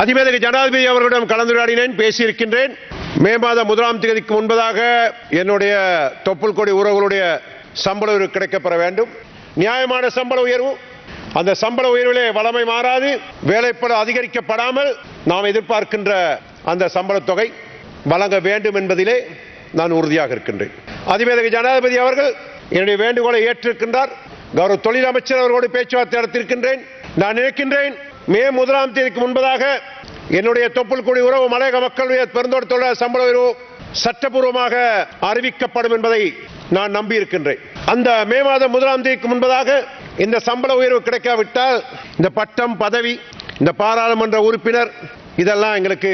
அதிபேதக ஜனாதிபதி அவர்களிடம் கலந்துரையாடினேன் பேசியிருக்கின்றேன். மே மாதம் முதலாம் தேதிக்கு முன்பதாக என்னுடைய தொப்புள் கொடி உறவுகளுடைய சம்பள உயர்வு கிடைக்கப்பெற வேண்டும். நியாயமான சம்பள உயர்வு. அந்த சம்பள உயர்விலே வளமை மாறாது. வேலைப்பட அதிகரிக்கப்படாமல் நாம் எதிர்பார்க்கின்ற அந்த சம்பளத் தொகை வழங்க வேண்டும் என்பதிலே நான் உறுதியாக இருக்கின்றேன். அதிபேதக ஜனாதிபதி அவர்கள் என்னுடைய வேண்டுகோளை ஏற்றிருக்கின்றார். கௌரவ தொழில் அமைச்சர் அவர்களோடு பேச்சுவார்த்தை நடத்தியிருக்கின்றேன். நான் நினைக்கின்றேன் மே முதலாம் தேதிக்கு முன்பதாக என்னுடைய தொப்புள்குடி உறவு மலையக மக்களுடைய பெருந்தோட்ட தொழிலாளர் சம்பள உயர்வு சட்டபூர்வமாக அறிவிக்கப்படும் என்பதை நான் நம்பியிருக்கின்றேன். அந்த மே மாதம் முதலாம் தேதிக்கு முன்பதாக இந்த சம்பள உயர்வு கிடைக்காவிட்டால் இந்த பட்டம் பதவி இந்த பாராளுமன்ற உறுப்பினர் இதெல்லாம் எங்களுக்கு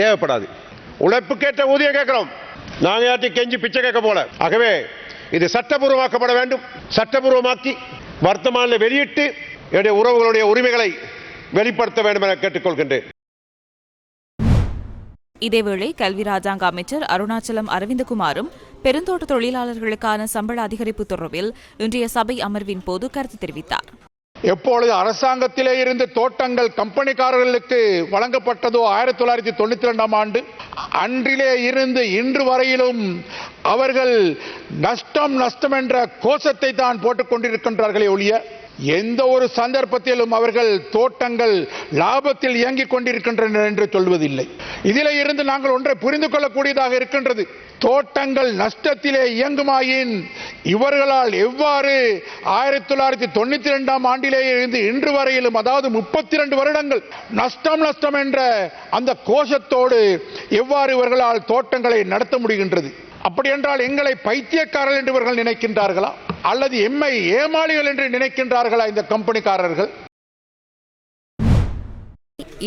தேவைப்படாது. உழைப்புக்கேற்ற ஊதியம் கேட்கிறோம். நாங்கள் யார்ட்டையும் கெஞ்சி பிச்சை கேட்க போல. ஆகவே இது சட்டபூர்வமாக்கப்பட வேண்டும். சட்டபூர்வமாக்கி வர்த்தமானில் வெளியிட்டு என்னுடைய உறவுகளுடைய உரிமைகளை வெளிப்படுத்த வேண்டும் என கேட்டுக்கொள்கின்றேன். இதேவேளை கல்வி ராஜாங்க அமைச்சர் அருணாச்சலம் அரவிந்தகுமாரும் பெருந்தோட்ட தொழிலாளர்களுக்கான சம்பள அதிகரிப்பு தொடர்பில் இன்றைய சபை அமர்வின் போது கருத்து தெரிவித்தார். எப்பொழுது அரசாங்கத்திலே இருந்து தோட்டங்கள் கம்பெனிக்காரர்களுக்கு வழங்கப்பட்டதோ ஆயிரத்தி தொள்ளாயிரத்தி தொண்ணூத்தி ரெண்டாம் ஆண்டு அன்றிலே இருந்து இன்று வரையிலும் அவர்கள் நஷ்டம் நஷ்டம் என்ற கோஷத்தை தான் போட்டுக் கொண்டிருக்கின்றார்களே ஒழிய எந்த ஒரு சந்தர்ப்பத்திலும் அவர்கள் தோட்டங்கள் லாபத்தில் இயங்கிக் கொண்டிருக்கின்றன என்று சொல்வதில்லை. இதில் இருந்து நாங்கள் ஒன்றை புரிந்து கொள்ளக்கூடியதாக இருக்கின்றது. தோட்டங்கள் நஷ்டத்திலே இயங்குமாயின் இவர்களால் எவ்வாறு ஆயிரத்தி தொள்ளாயிரத்தி தொண்ணூத்தி இரண்டாம் ஆண்டிலே இருந்து இன்று வரையிலும் அதாவது முப்பத்தி இரண்டு வருடங்கள் நஷ்டம் நஷ்டம் என்ற அந்த கோஷத்தோடு எவ்வாறு இவர்களால் தோட்டங்களை நடத்த முடிகின்றது? அப்படி என்றால் எங்களை பைத்தியக்காரர்கள் என்று இவர்கள் நினைக்கின்றார்களா? அல்லது எம்மை ஏமாளிகள் என்று நினைக்கின்றார்களா இந்த கம்பெனிக்காரர்கள்?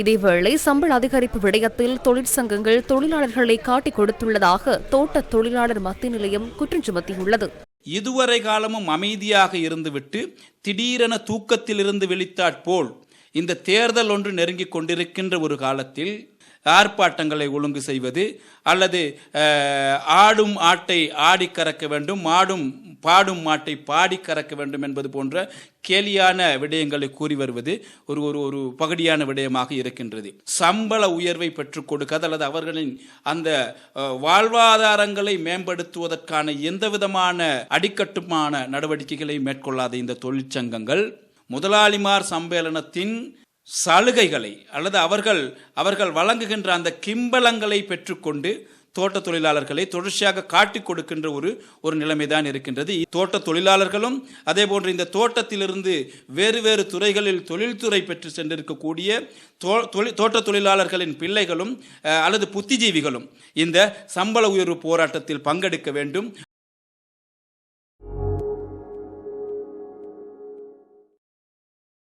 இதேவேளை சம்பள அதிகரிப்பு விடயத்தில் தொழிற்சங்கங்கள் தொழிலாளர்களை காட்டிக் கொடுத்துள்ளதாக தோட்ட தொழிலாளர் மத்திய நிலையம் குற்றம் சுமத்தியுள்ளது. இதுவரை காலமும் அமைதியாக இருந்துவிட்டு திடீரென தூக்கத்திலிருந்து விழித்தாற் போல் இந்த தேர்தல் ஒன்று நெருங்கிக் கொண்டிருக்கின்ற ஒரு காலத்தில் ஆர்ப்பாட்டங்களை ஒழுங்கு செய்வது அல்லது ஆடும் ஆட்டை ஆடி கறக்க வேண்டும் மாடும் பாடும் மாட்டை பாடி கறக்க வேண்டும் என்பது போன்ற கேலியான விடயங்களை கூறி வருவது ஒரு ஒரு ஒரு பகுதியான விடயமாக இருக்கின்றது. சம்பள உயர்வை பெற்றுக் கொடுக்காது அல்லது அவர்களின் அந்த வாழ்வாதாரங்களை மேம்படுத்துவதற்கான எந்த விதமான அடிக்கட்டுமான நடவடிக்கைகளை மேற்கொள்ளாத இந்த தொழிற்சங்கங்கள் முதலாளிமார் சம்மேளனத்தின் சலுகைகளை அல்லது அவர்கள் அவர்கள் வழங்குகின்ற அந்த கிம்பளங்களை பெற்றுக்கொண்டு தோட்ட தொழிலாளர்களை தொடர்ச்சியாக காட்டிக் கொடுக்கின்ற ஒரு ஒரு நிலைமை தான் இருக்கின்றது. தோட்ட தொழிலாளர்களும் அதே போன்று இந்த தோட்டத்திலிருந்து வேறு வேறு துறைகளில் தொழில்துறை பெற்று சென்றிருக்கக்கூடிய தோ- தொழில் தோட்ட தொழிலாளர்களின் பிள்ளைகளும் அஹ், அல்லது புத்திஜீவிகளும் இந்த சம்பள உயர்வு போராட்டத்தில் பங்கெடுக்க வேண்டும்.